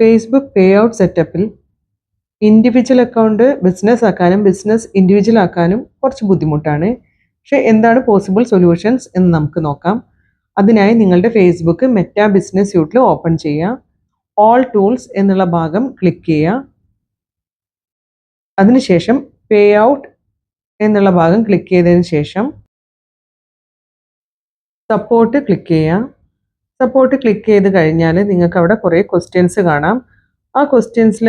Facebook pay out സെറ്റപ്പിൽ individual account business ആക്കാനും business individual ആക്കാനും കുറച്ച് ബുദ്ധിമുട്ടാണ്. പക്ഷെ എന്താണ് പോസിബിൾ സൊല്യൂഷൻസ് എന്ന് നമുക്ക് നോക്കാം. അതിനായി നിങ്ങളുടെ ഫേസ്ബുക്ക് മെറ്റ ബിസിനസ് സ്യൂട്ടിൽ ഓപ്പൺ ചെയ്യുക. ഓൾ ടൂൾസ് എന്നുള്ള ഭാഗം ക്ലിക്ക് ചെയ്യുക. അതിനുശേഷം പേ ഔട്ട് എന്നുള്ള ഭാഗം ക്ലിക്ക് ചെയ്തതിന് ശേഷം സപ്പോർട്ട് ക്ലിക്ക് ചെയ്യുക. സപ്പോർട്ട് ക്ലിക്ക് ചെയ്ത് കഴിഞ്ഞാൽ നിങ്ങൾക്ക് അവിടെ കുറേ ക്വസ്റ്റ്യൻസ് കാണാം. ആ ക്വസ്റ്റ്യൻസിൽ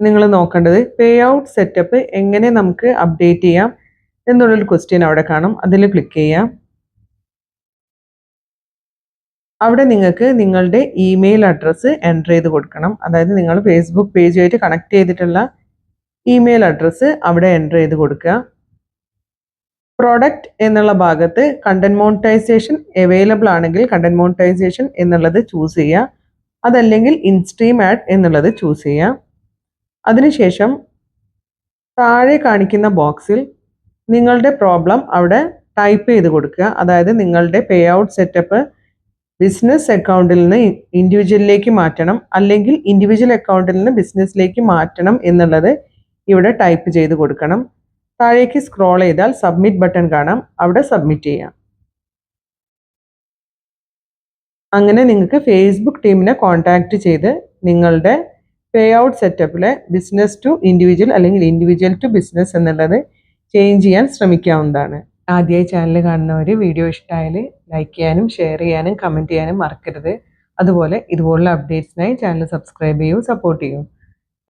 നിങ്ങൾ നോക്കേണ്ടത് പേ ഔട്ട് സെറ്റപ്പ് എങ്ങനെ നമുക്ക് അപ്ഡേറ്റ് ചെയ്യാം എന്നുള്ളൊരു ക്വസ്റ്റ്യൻ അവിടെ കാണും. അതിൽ ക്ലിക്ക് ചെയ്യാം. അവിടെ നിങ്ങൾക്ക് നിങ്ങളുടെ ഇമെയിൽ അഡ്രസ്സ് എന്റർ ചെയ്ത് കൊടുക്കണം. അതായത് നിങ്ങൾ ഫേസ്ബുക്ക് പേജുമായിട്ട് കണക്ട് ചെയ്തിട്ടുള്ള ഇമെയിൽ അഡ്രസ്സ് അവിടെ എന്റർ ചെയ്ത് കൊടുക്കുക. പ്രോഡക്റ്റ് എന്നുള്ള ഭാഗത്ത് കണ്ടന്റ് മോണിറ്റൈസേഷൻ അവൈലബിൾ ആണെങ്കിൽ കണ്ടന്റ് മോണിറ്റൈസേഷൻ എന്നുള്ളത് ചൂസ് ചെയ്യുക അതല്ലെങ്കിൽ ഇൻസ്ട്രീം ആഡ് എന്നുള്ളത് ചൂസ് ചെയ്യുക അതിനുശേഷം താഴെ കാണിക്കുന്ന ബോക്സിൽ നിങ്ങളുടെ പ്രോബ്ലം അവിടെ ടൈപ്പ് ചെയ്ത് കൊടുക്കുക. അതായത് നിങ്ങളുടെ പേ ഔട്ട് സെറ്റപ്പ് ബിസിനസ് അക്കൗണ്ടിൽ നിന്ന് ഇൻഡിവിജ്വലിലേക്ക് മാറ്റണം. അല്ലെങ്കിൽ ഇൻഡിവിജ്വൽ അക്കൗണ്ടിൽ നിന്ന് ബിസിനസ്സിലേക്ക് മാറ്റണം എന്നുള്ളത് ഇവിടെ ടൈപ്പ് ചെയ്ത് കൊടുക്കണം. താഴേക്ക് സ്ക്രോൾ ചെയ്താൽ സബ്മിറ്റ് ബട്ടൺ കാണാം. അവിടെ സബ്മിറ്റ് ചെയ്യാം. അങ്ങനെ നിങ്ങൾക്ക് ഫേസ്ബുക്ക് ടീമിനെ കോൺടാക്റ്റ് ചെയ്ത് നിങ്ങളുടെ പേ ഔട്ട് സെറ്റപ്പിലെ ബിസിനസ് ടു ഇൻഡിവിജ്വൽ അല്ലെങ്കിൽ ഇൻഡിവിജ്വൽ ടു ബിസിനസ് എന്നുള്ളത് ചേഞ്ച് ചെയ്യാൻ ശ്രമിക്കാവുന്നതാണ്. ആദ്യമായി ചാനൽ കാണുന്നവർ വീഡിയോ ഇഷ്ടമായാൽ ലൈക്ക് ചെയ്യാനും ഷെയർ ചെയ്യാനും കമന്റ് ചെയ്യാനും മറക്കരുത്. അതുപോലെ ഇതുപോലുള്ള അപ്ഡേറ്റ്സിനായി ചാനൽ സബ്സ്ക്രൈബ് ചെയ്യൂ സപ്പോർട്ട് ചെയ്യൂ.